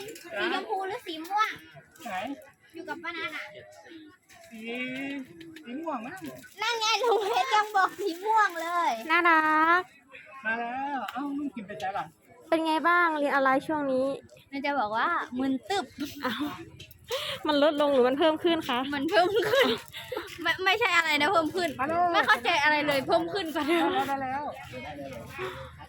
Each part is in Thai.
ชรสีชมพูหรือสีม่วง ไหนอยู่กับป้านัทอะ สีสีม่วงมั้งนั่นไงลุงเพชรยังบอกสีม่วงเลย น่ารัก มาแล้วเอ้ามึงกินไปใจป่ะเป็นไงบ้างเรียนอะไรช่วงนี้น่าจะบอกว่ามึนตึบอ้าวมันลดลงหรือมันเพิ่มขึ้นคะ มันเพิ่มขึ้น ไม่ไม่ใช่อะไรนะเพิ่มขึ้น มาแล้วไม่เข้าใจอะไรเลยเพิ่มขึ้นกว่าเดิมมาแล้วแ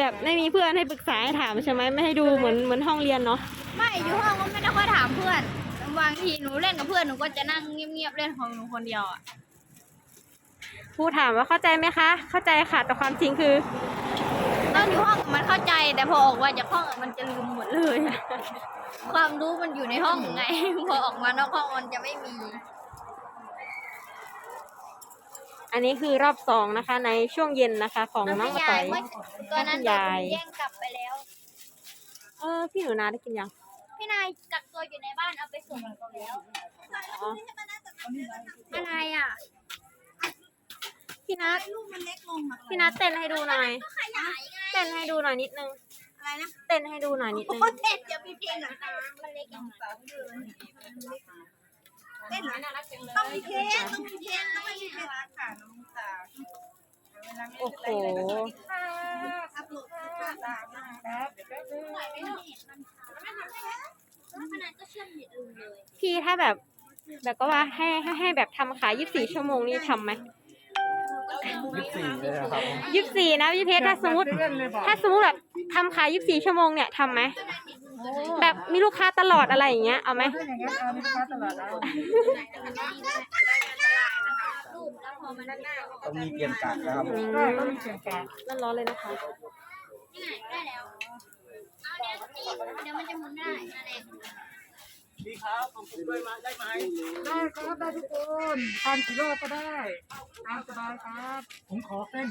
บบไม่มีเพื่อนให้ปรึกษาให้ถามใช่ไหมไม่ให้ดูเหมือนเหมือนห้องเรียนเนาะไม่อยู่ห้องก็ไม่ได้ค่อยถามเพื่อนบางทีหนูเล่นกับเพื่อนหนูก็จะนั่งเงียบๆเล่นของหนูคนเดียวอะครูถามว่าเข้าใจไหมคะ เข้าใจค่ะแต่ความจริงคือตอนอยู่ห้องมันเข้าใจแต่พอออกมาจากห้องอะมันจะลืมหมดเลย ความรู้มันอยู่ในห้องไงพอออกมานอกห้องมันจะไม่มี อันนี้คือรอบสองนะคะ ในช่วงเย็นนะคะ ของน้องกระต่อยเมื่อตัวนั้นโดนยายแย่งกลับไปแล้ว เออพี่หนูนาได้กินยัง พี่นายกักตัวอยู่ในบ้านเอาไปส่งเขาแล้วอ๋ออะไรอะ พี่นัทลูกมันเล็กลงอะพี่นัทเต้นให้ดูหน่อยขยายไงเต้นให้ดูหน่อยนิดนึงอะไรนะเต้นให้ดูหน่อยนิดนึงโอ้เต้นเดี๋ยวมีเพลงหน่อยนะมันเล็กยังไงเต้นเหรอต้องมีเพลงต้องมีเพลงต้องมีเพลงค่ะน้องสาวโอ้โหอัพโหลดครับเดี๋ยวแป๊บนึงไม่เห็นมันขนาดก็เชื่อมน็ตเลยพี่ถ้าแบบ แบบก็ว่าให้ให้ให้แบบทำขายยี่สิบสี่ชั่วโมงนี่ทำไหมยี่สี่เลยครับยี่สิบสี่นะพี่เพชรถ้าสมมติถ้าสมมติแบบทำขายยี่สิบสี่ชั่วโมงเนี่ยทำไหม แบบมีลูกค้าตลอดอะไรอย่างเงี้ยเอาไหม ถ้าอย่างงั้นเอาลูกค้าตลาดเอารูปแล้วพอมันได้ต้องมีเปลี่ยนกะนะครับอืได้มก็มีเสียงกลางร้อนๆเลยนะคะนี่ไงได้แล้วเอาเนี้ยนี่เดี๋ยวมันจะหมุนได้นั่นเองพี่ครับผมด้วยมาได้ไหมได้ครับได้ทุกคนทานกี่รอบก็ได้ตามสบายครับ ผมขอเส้น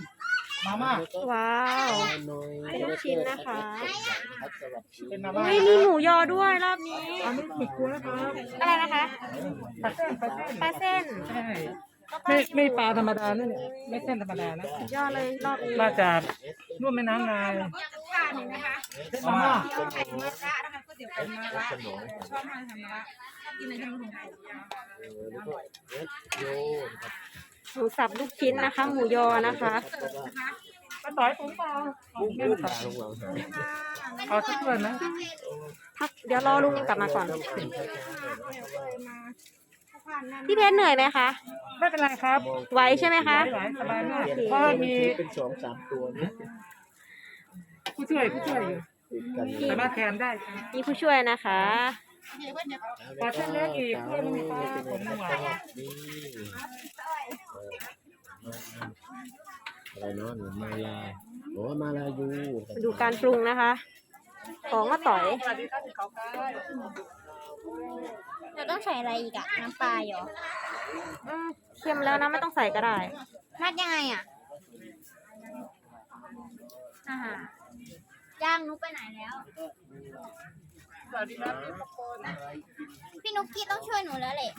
มาม่าว้าวน้อยเป็นลูกชิ้นนะคะครับสำหรับชีวิเป็ตนมาม่าไม่มีหมูยอด้วยรอบนี้ อันนี้หมึกกล้วยนะครับอะไรนะคะปลาเส้นปลาเส้นปลาเส้นใช่ไม่ไม่ปลาธรรมดานะเนี่ยไม่เส้นธรรมดานะสุดยอดเลยรอบนี้มาจากนุ่มแม่น้ำนายเส้นมาม่า สนองโยครับหมูสับลูกชิ้นนะคะ หมูยอนะคะปลาต่อยผมเปล่ามุ้งไม่มุ้งตัดตาลงหลังเอาสักถ้วยนะพักเดี๋ยวรอลุงกลับมาก่อน พี่เพชรเหนื่อยไหมคะไม่เป็นไรครับไหวใช่ไหมคะไหวสบายมากโอเคเพราะว่ามีเป็นสองสามตัวนี้ผู้ช่วยผู้ช่วยอยู่ติดกันสามารถแทนได้ครับมีผู้ช่วยนะคะ ปลาเส้นเล็กอีกเพื่อนมีปลาผมหวานนี่อะไรเนาะหนูมาลาโอ้มาลายูดูการปรุงนะคะ ของมาต่อยสวัสดีครับเขาใกล้เราต้องใส่อะไรอีกอะน้ำปลาเหรออืมเค็มแล้วนะไม่ต้องใส่ก็ได้นัดยังไงอะอ่าฮะย่างนุกไปไหนแล้ว สวัสดีครับทุกคนพี่นุกกี้ต้องช่วยหนูแล้วแหละ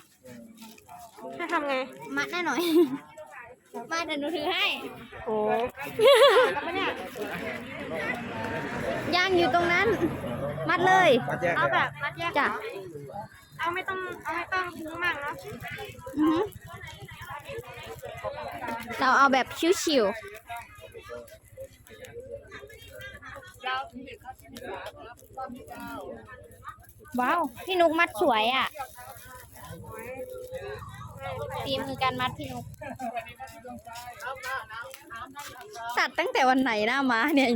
ให้ทำไง มัดหน้าหน่อย มาเดี๋ยวหนูถือให้ โอ้ย่างอยู่ตรงนั้น มัดเลยปัดแยกเอาแบบมัดแยกจ้ะ เอาไม่ต้องเอาไม่ต้องพุงมากเนาะอือหือเราเอาแบบชิวๆ ว้าว พี่นุกมัดสวยอะตีมือการมัดพี่นุกตัดตั้งแต่วันไหนหน้ามาเนี่ย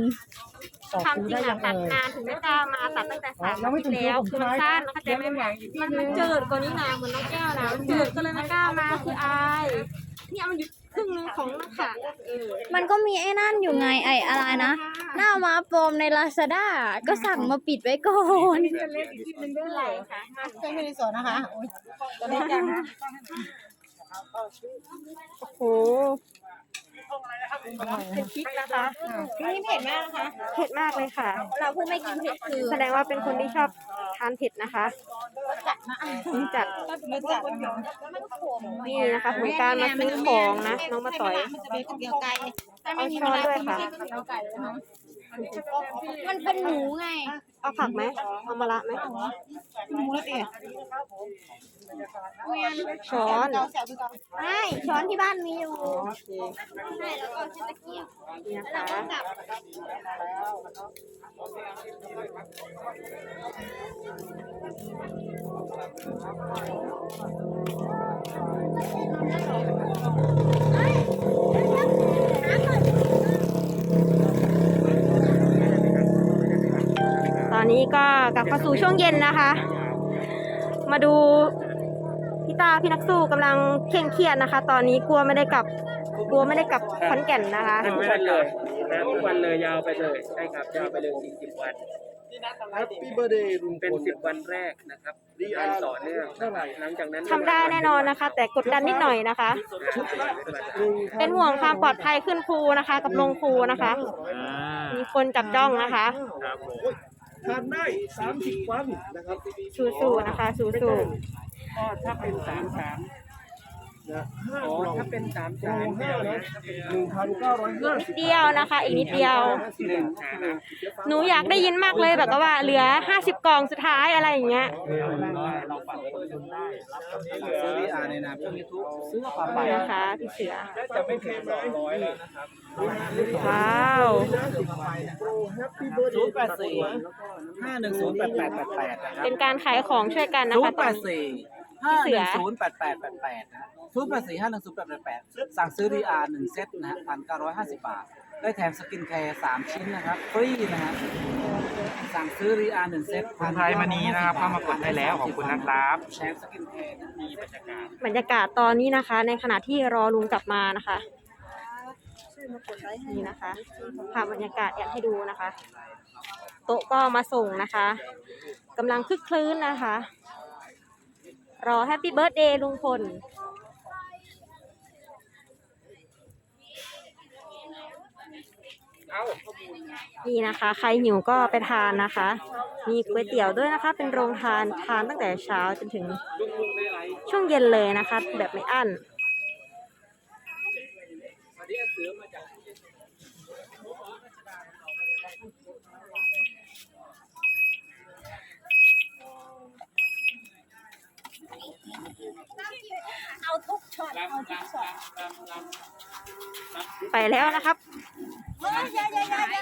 ต่อความคิวจริได้งยัอะงตัดเอ่ยนานถึงไม่กล้ามาตัดตั้งแต่สามยังไม่อาทิตถึย์งคิวแล้วผมคือใช่มันไหมสั้นเข้าใจเลี้ยงไหมบางอย่างอีกมันมันจืดกว่านี้นะเหมือนน้องแก้วนะมันจืดก็เลยไม่กล้ามาคืออายเนี่ยมันอยู่ค รึ่งนึงของนักขาเออมันก็มีไอ้นั่นอยู่ไงไอ้อะไรนะ หน้าม้าปลอมในลาซาด้าก็สั่งมาปิดไว้ก่อนเส้นเล็กอีกชิ้นหนึ่งด้วยค่ะเส้นไม่ได้สดนะคะโอ้ยตอนนี้จังนะ โอ้โห เป็นพริกนะคะนี่เผ็ดมากนะคะ เผ็ดมากเลยค่ะ เราผู้ไม่กินเผ็ดคือแสดงว่าเป็นคนที่ชอบทานเผ็ดนะคะจัดไม่จัดนี่นะคะผลการมาซื้อของนะน้องมาต่อยมันจะมีเกี๊ยวไก่เอาช้อนด้วยค่ะ เกี๊ยวไก่เลยนะมันเป็นหมูไง เอาผักไหมเอามะระไหมหมูละเอียดช้อนใช่ช้อนที่บ้านมีอยู่โอเคใช่แล้วก็ใช้ตะเกียบนี่นะแล้วคะก็กลับ นนี้ก็กลับเข้าสู่ช่วงเย็นนะคะ มาดูพี่ตาพี่นักสู้กำลังเคร่งเครียดนะคะ ตอนนี้กลัวไม่ได้กลับกลัวไม่ได้กลับขอนแก่นนะคะทุกวันเลยนะทุกวันเลยยาวไปเลยใช่ครับยาวไปเลย40วันแฮปปี้เบอร์เดย์ลุงพเป็นล10วันแรกนะครับการต่อเนื่องหลังจากนั้นทำได้แน่นอนนะคะ แต่กดดันนิดหน่อยนะคะชุดละเป็นห่วงความปลอดภัยขึ้นครูนะคะ กับลงครูนะคะ มีคนจับจ้องนะคะครับผม ทานได้สามสิบวันนะครับ สู้ๆนะคะ สู้ก็ถ้าเป็นสามสาม นะห้าอ๋อกล่องถ้าเป็นสามโปรสามห้านะหนึ่งพันเก้าร้อยๆห้านิดสิบเดียวนะคะ อีกนิดเดียว หนึ่งหนึ่งหนูอยากได้ยินมากเลยแบบว่าเหลือ50กล่องสุดท้ายอะไรอย่างเงี้ยเราฝากคนชมได้รับคำสั่งซื้อรีอาในนามช่องยูทูบซื้อความไปนี่นะคะพี่เสือจะไม่ถึงสองร้อยแล้วนะครับว้าวโปรแฮปปี้เบอร์เดศูนย์ย์แปดสี่ห้าหนึ่งศูนย์แปดแปดแปดแปดนะครับเป็นการขายของช่วยกันนะศูคะนย์ตแปอนดนี้สี่พี่ ห้าเสืหนึ่องศูนย์แปดแปดแปดแปดนะศูนย์แปดสี่ห้าหนึ่งศูนย์แปดแปดแปดสั่งซื้อดีอาร์หนึ่งเซตนะฮะพันเก้าร้อยห้าสิบบาท ได้แถมสกินแคร์สามชิ้นนะครับ ฟรีนะฮะสั่งซื้อรีอาร์หนึ่งเซตคุณไทยมณีนะครับเข้ามากดได้แล้วขอบคุณนะครับแชร์สกินแคร์นะมีบรรยากาศบรรยากาศตอนนี้นะคะ ในขณะที่รอลุงกลับมานะคะนี่นะคะภาพบรรยากาศอยากให้ดูนะคะ โต๊ะก็มาส่งนะคะกำลังคึกคลื้นนะคะ รอแฮปปี้เบิร์ดเดย์ลุงพล นี่นะคะ ใครหิวก็ไปทานนะคะ มีก๋วยเตี๋ยวด้วยนะคะ เป็นโรงทานทานตั้งแต่เช้าจนถึงช่วงเย็นเลยนะคะ แบบไม่อั้น ทุกช็อตเอาทุกช็อตไปแล้วนะครับเฮ้ยอย่าอย่าอย่าอย่า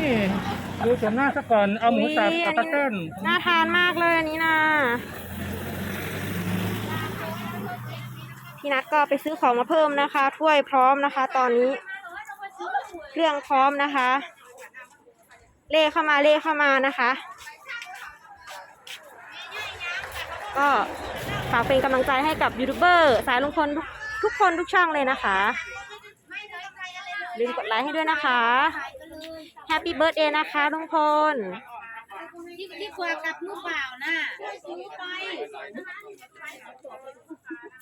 นี่ดูส่วนหน้าซะก่อน เอาหมูสับกับปลาเส้น น่าทานมากเลยอันนี้นะ พี่นัทก็ไปซื้อของมาเพิ่มนะคะ ถ้วยพร้อมนะคะ ตอนนี้ เครื่องพร้อมนะคะ เล่เข้ามาเล่เข้ามานะคะ ก็ฝากเป็นกำลังใจให้กับยูทูบเบอร์สายลุงพลทุกคนทุกช่องเลยนะคะลืมกดไลค์ให้ด้วยนะคะแฮปปี้เบิร์ดเดย์นะคะลุงพลที่ที่ควรกับมือเปล่าน่ะ